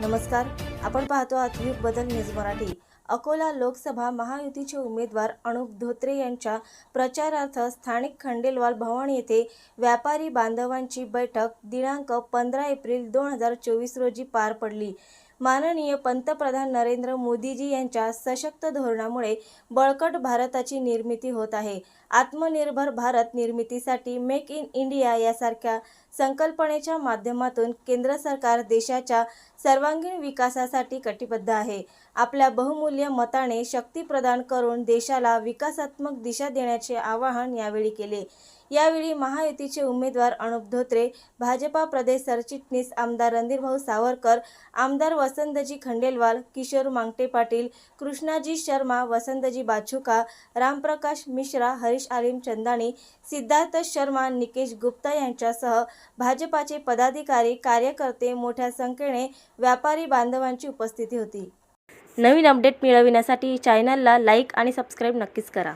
नमस्कार. आपण पाहतो आहात युग बदल न्यूज मराठी. अकोला लोकसभा महायुतीचे उमेदवार अनुप धोत्रे यांच्या प्रचारार्थ स्थानिक खंडेलवाल भवन येथे व्यापारी बांधवांची बैठक दिनांक पंधरा एप्रिल दोन हजार चोवीस रोजी पार पडली. माननीय पंतप्रधान नरेंद्र मोदीजी यांच्या सशक्त धोरणामुळे बळकट भारताची निर्मिती होत आहे. आत्मनिर्भर भारत निर्मितीसाठी मेक इन इंडिया यासारख्या संकल्पनेच्या माध्यमातून केंद्र सरकार देशाच्या सर्वांगीण विकासासाठी कटिबद्ध आहे. आपल्या बहुमूल्य मताने शक्ती प्रदान करून देशाला विकासात्मक दिशा देण्याचे आवाहन यावेळी केले. यावेळी महायुतीचे उमेदवार अनुप धोत्रे भाजपा प्रदेश सरचिटणीस आमदार रणधीरभाऊ सावरकर आमदार वसंतजी खंडेलवाल किशोर मांगटे पाटील कृष्णाजी शर्मा वसंतजी बाछुका रामप्रकाश मिश्रा हरीश आलिम चंदाणी सिद्धार्थ शर्मा निकेश गुप्ता यांच्यासह भाजपाचे पदाधिकारी कार्यकर्ते मोठ्या संख्येने व्यापारी बांधवांची उपस्थिती होती. नवीन अपडेट मिळविण्यासाठी चॅनलला लाईक आणि सबस्क्राईब नक्कीच करा.